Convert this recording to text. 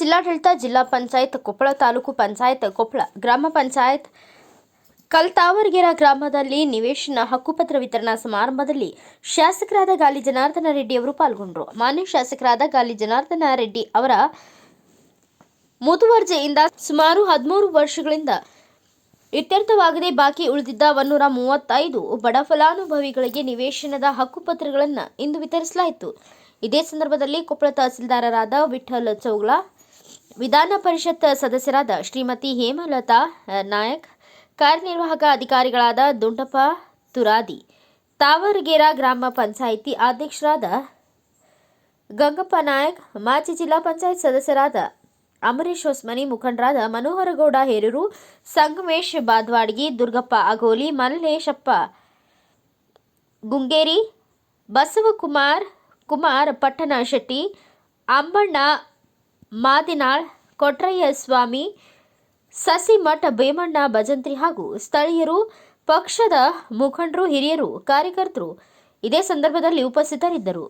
ಜಿಲ್ಲಾಡಳಿತ, ಜಿಲ್ಲಾ ಪಂಚಾಯತ್, ಕೊಪ್ಪಳ ತಾಲೂಕು ಪಂಚಾಯತ್, ಕೊಪ್ಪಳ ಗ್ರಾಮ ಪಂಚಾಯತ್, ಕಲ್ತಾವರ್ಗೆರ ಗ್ರಾಮದಲ್ಲಿ ನಿವೇಶನ ಹಕ್ಕುಪತ್ರ ವಿತರಣಾ ಸಮಾರಂಭದಲ್ಲಿ ಶಾಸಕರಾದ ಗಾಲಿ ಜನಾರ್ದನ ರೆಡ್ಡಿ ಅವರು ಪಾಲ್ಗೊಂಡರು. ಮಾನ್ಯ ಶಾಸಕರಾದ ಗಾಲಿ ಜನಾರ್ದನ ರೆಡ್ಡಿ ಅವರ ಮುತುವರ್ಜೆಯಿಂದ ಸುಮಾರು ಹದಿಮೂರು ವರ್ಷಗಳಿಂದ ಇತ್ಯರ್ಥವಾಗದೆ ಬಾಕಿ ಉಳಿದಿದ್ದ ಒನ್ನೂರ ಮೂವತ್ತೈದು ಬಡ ಫಲಾನುಭವಿಗಳಿಗೆ ನಿವೇಶನದ ಹಕ್ಕುಪತ್ರಗಳನ್ನು ಇಂದು ವಿತರಿಸಲಾಯಿತು. ಇದೇ ಸಂದರ್ಭದಲ್ಲಿ ಕೊಪ್ಪಳ ತಹಸೀಲ್ದಾರರಾದ ವಿಠಲ್ ಚೌಗ್ಲ, ವಿಧಾನ ಪರಿಷತ್ ಸದಸ್ಯರಾದ ಶ್ರೀಮತಿ ಹೇಮಲತಾ ನಾಯಕ್, ಕಾರ್ಯನಿರ್ವಾಹಕ ಅಧಿಕಾರಿಗಳಾದ ದುಂಡಪ್ಪ ತುರಾದಿ, ತಾವರಗೇರಾ ಗ್ರಾಮ ಪಂಚಾಯಿತಿ ಅಧ್ಯಕ್ಷರಾದ ಗಂಗಪ್ಪ ನಾಯಕ್, ಮಾಜಿ ಜಿಲ್ಲಾ ಪಂಚಾಯತ್ ಸದಸ್ಯರಾದ ಅಮರೀಶ್ ಹೊಸ್ಮನಿ, ಮುಖಂಡರಾದ ಮನೋಹರಗೌಡ ಹೇರೂರು, ಸಂಗಮೇಶ್ ಬಾದ್ವಾಡ್ಗಿ, ದುರ್ಗಪ್ಪ ಅಗೋಲಿ, ಮಲ್ಲೇಶಪ್ಪ ಗುಂಗೇರಿ, ಬಸವಕುಮಾರ್ ಕುಮಾರ್, ಪಟ್ಟಣ ಶೆಟ್ಟಿ, ಅಂಬಣ್ಣ, ಮಾದಿನಾಳ್, ಕೊಟ್ರಯ್ಯ ಸ್ವಾಮಿ, ಸಸಿಮಠ ಭೀಮಣ್ಣ, ಭಜಂತ್ರಿ ಹಾಗೂ ಸ್ಥಳೀಯರು, ಪಕ್ಷದ ಮುಖಂಡರು, ಹಿರಿಯರು, ಕಾರ್ಯಕರ್ತರು ಇದೇ ಸಂದರ್ಭದಲ್ಲಿ ಉಪಸ್ಥಿತರಿದ್ದರು.